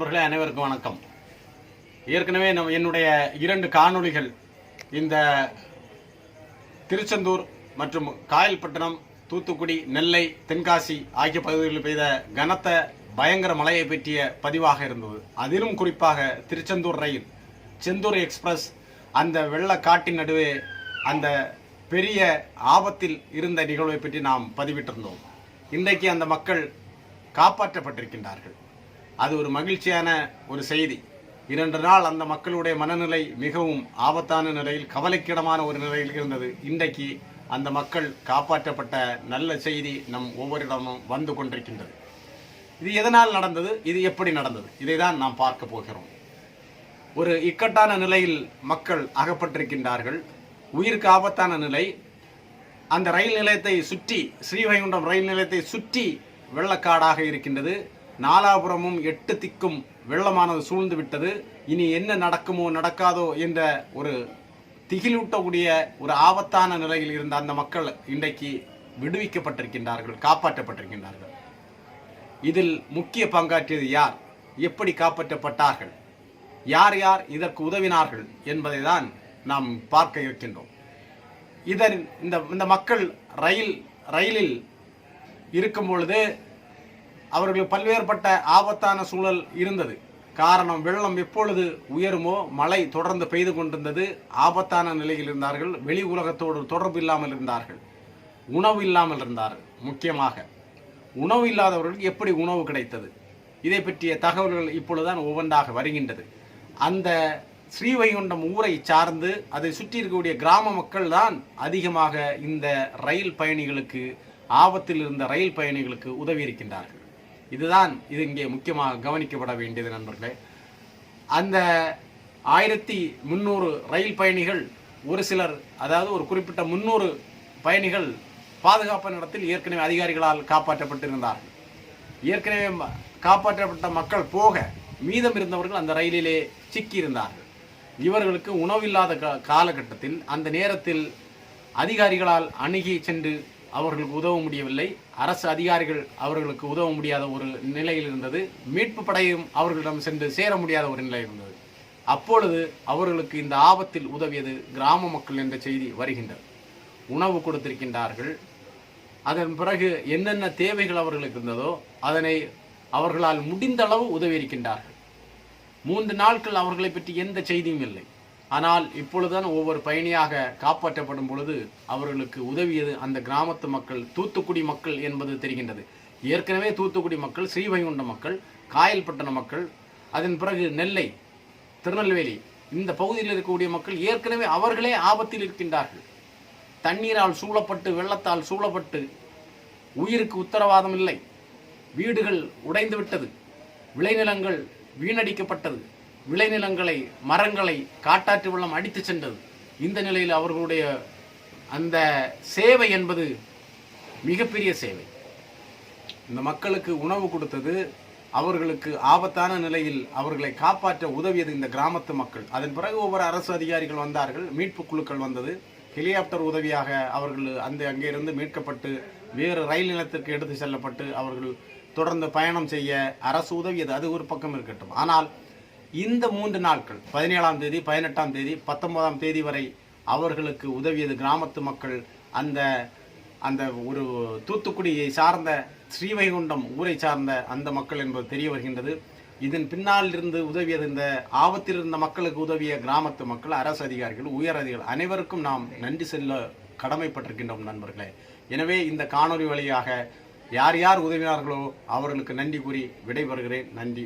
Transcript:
நண்பர்களே அனைவருக்கும் வணக்கம். ஏற்கனவே நம் என்னுடைய இரண்டு காணொளிகள் இந்த திருச்செந்தூர் மற்றும் காயல்பட்டினம் தூத்துக்குடி நெல்லை தென்காசி ஆகிய பகுதிகளில் பெய்த கனத்த பயங்கர மழையை பற்றிய பதிவாக இருந்தது. அதிலும் குறிப்பாக திருச்செந்தூர் ரயில் செந்தூர் எக்ஸ்பிரஸ் அந்த வெள்ள காட்டின் நடுவே அந்த பெரிய ஆபத்தில் இருந்த நிகழ்வை பற்றி நாம் பதிவிட்டிருந்தோம். இன்றைக்கு அந்த மக்கள் காப்பாற்றப்பட்டிருக்கின்றார்கள். அது ஒரு மகிழ்ச்சியான ஒரு செய்தி. இரண்டு நாள் அந்த மக்களுடைய மனநிலை மிகவும் ஆபத்தான நிலையில் கவலைக்கிடமான ஒரு நிலையில் இருந்தது. இன்றைக்கு அந்த மக்கள் காப்பாற்றப்பட்ட நல்ல செய்தி நம் ஒவ்வொருடமும் வந்து கொண்டிருக்கின்றது. இது எதனால் நடந்தது? இது எப்படி நடந்தது? இதை தான் நாம் பார்க்க போகிறோம். ஒரு இக்கட்டான நிலையில் மக்கள் அகப்பட்டிருக்கின்றார்கள். உயிருக்கு ஆபத்தான நிலை. அந்த ரயில் நிலையத்தை சுற்றி ஸ்ரீவைகுண்டம் ரயில் நிலையத்தை சுற்றி வெள்ளக்காடாக இருக்கின்றது. நாலாபுரமும் எட்டு திக்கும் வெள்ளமானது சூழ்ந்து விட்டது. இனி என்ன நடக்குமோ நடக்காதோ என்ற ஒரு திகிலூட்டக்கூடிய ஒரு ஆபத்தான நிலையில் இருந்த அந்த மக்கள் இன்றைக்கு விடுவிக்கப்பட்டிருக்கின்றார்கள் காப்பாற்றப்பட்டிருக்கின்றார்கள். இதில் முக்கிய பங்காற்றியது யார்? எப்படி காப்பாற்றப்பட்டார்கள்? யார் யார் இதற்கு உதவினார்கள் என்பதை தான் நாம் பார்க்க இருக்கின்றோம். இதன் இந்த இந்த மக்கள் ரயில் ரயிலில் இருக்கும் பொழுது அவர்களுக்கு பல்வேறுபட்ட ஆபத்தான சூழல் இருந்தது. காரணம் வெள்ளம் எப்பொழுது உயருமோ மழை தொடர்ந்து பெய்து கொண்டிருந்தது. ஆபத்தான நிலையில் இருந்தார்கள். வெளி உலகத்தோடு தொடர்பு இல்லாமல் இருந்தார்கள். உணவு இல்லாமல் இருந்தார்கள் முக்கியமாக. உணவு இல்லாதவர்களுக்கு எப்படி உணவு கிடைத்தது? இதை பற்றிய தகவல்கள் இப்பொழுதுதான் ஒவ்வொன்றாக வருகின்றது. அந்த ஸ்ரீவைகுண்டம் ஊரை சார்ந்து அதை சுற்றி இருக்கக்கூடிய கிராம மக்கள் தான் அதிகமாக இந்த ரயில் பயணிகளுக்கு ஆபத்தில் இருந்த ரயில் பயணிகளுக்கு உதவி இருக்கின்றார்கள் இதுதான் இது இங்கே முக்கியமாக கவனிக்கப்பட வேண்டியது நண்பர்களே. அந்த ஆயிரத்தி முந்நூறு ரயில் பயணிகள் ஒரு சிலர் அதாவது ஒரு குறிப்பிட்ட முந்நூறு பயணிகள் பாதுகாப்பு இடத்தில் ஏற்கனவே அதிகாரிகளால் காப்பாற்றப்பட்டிருந்தார்கள். ஏற்கனவே காப்பாற்றப்பட்ட மக்கள் போக மீதம் இருந்தவர்கள் அந்த ரயிலிலே சிக்கியிருந்தார்கள். இவர்களுக்கு உணவில்லாத காலகட்டத்தில் அந்த நேரத்தில் அதிகாரிகளால் அணுகி சென்று அவர்களுக்கு உதவ முடியவில்லை. அரசு அதிகாரிகள் அவர்களுக்கு உதவ முடியாத ஒரு நிலையில் இருந்தது. மீட்பு படையும் அவர்களிடம் சென்று சேர முடியாத ஒரு நிலை இருந்தது. அப்பொழுது அவர்களுக்கு இந்த ஆபத்தில் உதவியது கிராம மக்கள் என்ற செய்தி வருகின்றது. உணவு கொடுத்திருக்கின்றார்கள். அதன் பிறகு என்னென்ன தேவைகள் அவர்களுக்கு இருந்ததோ அதனை அவர்களால் முடிந்த அளவு உதவி இருக்கின்றார்கள் மூன்று நாட்கள் அவர்களை பற்றி எந்த செய்தியும் இல்லை. ஆனால் இப்பொழுதுதான் ஒவ்வொரு பயணியாக காப்பாற்றப்படும் பொழுது அவர்களுக்கு உதவியது அந்த கிராமத்து மக்கள் தூத்துக்குடி மக்கள் என்பது தெரிகின்றது. ஏற்கனவே தூத்துக்குடி மக்கள் ஸ்ரீவைகுண்ட மக்கள் காயல்பட்டண மக்கள் அதன் பிறகு நெல்லை திருநெல்வேலி இந்த பகுதியில் இருக்கக்கூடிய மக்கள் ஏற்கனவே அவர்களே ஆபத்தில் இருக்கின்றார்கள். தண்ணீரால் சூழப்பட்டு வெள்ளத்தால் சூழப்பட்டு உயிருக்கு உத்தரவாதம் இல்லை. வீடுகள் உடைந்து விட்டது விளைநிலங்கள் வீணடிக்கப்பட்டது. விளைநிலங்களை மரங்களை காட்டாற்று வெள்ளம் அடித்து சென்றது. இந்த நிலையில் அவர்களுடைய அந்த சேவை என்பது மிகப்பெரிய சேவை. இந்த மக்களுக்கு உணவு கொடுத்தது அவர்களுக்கு ஆபத்தான நிலையில் அவர்களை காப்பாற்ற உதவியது இந்த கிராமத்து மக்கள். அதன் பிறகு ஒவ்வொரு அரசு அதிகாரிகள் வந்தார்கள் மீட்பு குழுக்கள் வந்தது. ஹெலிகாப்டர் உதவியாக அவர்கள் அந்த அங்கிருந்து மீட்கப்பட்டு வேறு ரயில் நிலையத்திற்கு எடுத்து செல்லப்பட்டு அவர்கள் தொடர்ந்து பயணம் செய்ய அரசு உதவியது. அது ஒரு பக்கம் இருக்கட்டும். ஆனால் இந்த மூன்று நாட்கள் பதினேழாம் தேதி பதினெட்டாம் தேதி பத்தொன்பதாம் தேதி வரை அவர்களுக்கு உதவியது கிராமத்து மக்கள். அந்த அந்த ஒரு தூத்துக்குடியை சார்ந்த ஸ்ரீவைகுண்டம் ஊரை சார்ந்த அந்த மக்கள் என்பது தெரிய வருகின்றது. இதன் பின்னால் இருந்து உதவியது இந்த ஆபத்தில் இருந்த மக்களுக்கு உதவிய கிராமத்து மக்கள் அரசு அதிகாரிகள் உயர் அதிகாரிகள் அனைவருக்கும் நாம் நன்றி செல்ல கடமைப்பட்டிருக்கின்றோம் நண்பர்களே. எனவே இந்த காணொளி வழியாக யார் யார் உதவினார்களோ அவர்களுக்கு நன்றி கூறி விடைபெறுகிறேன். நன்றி.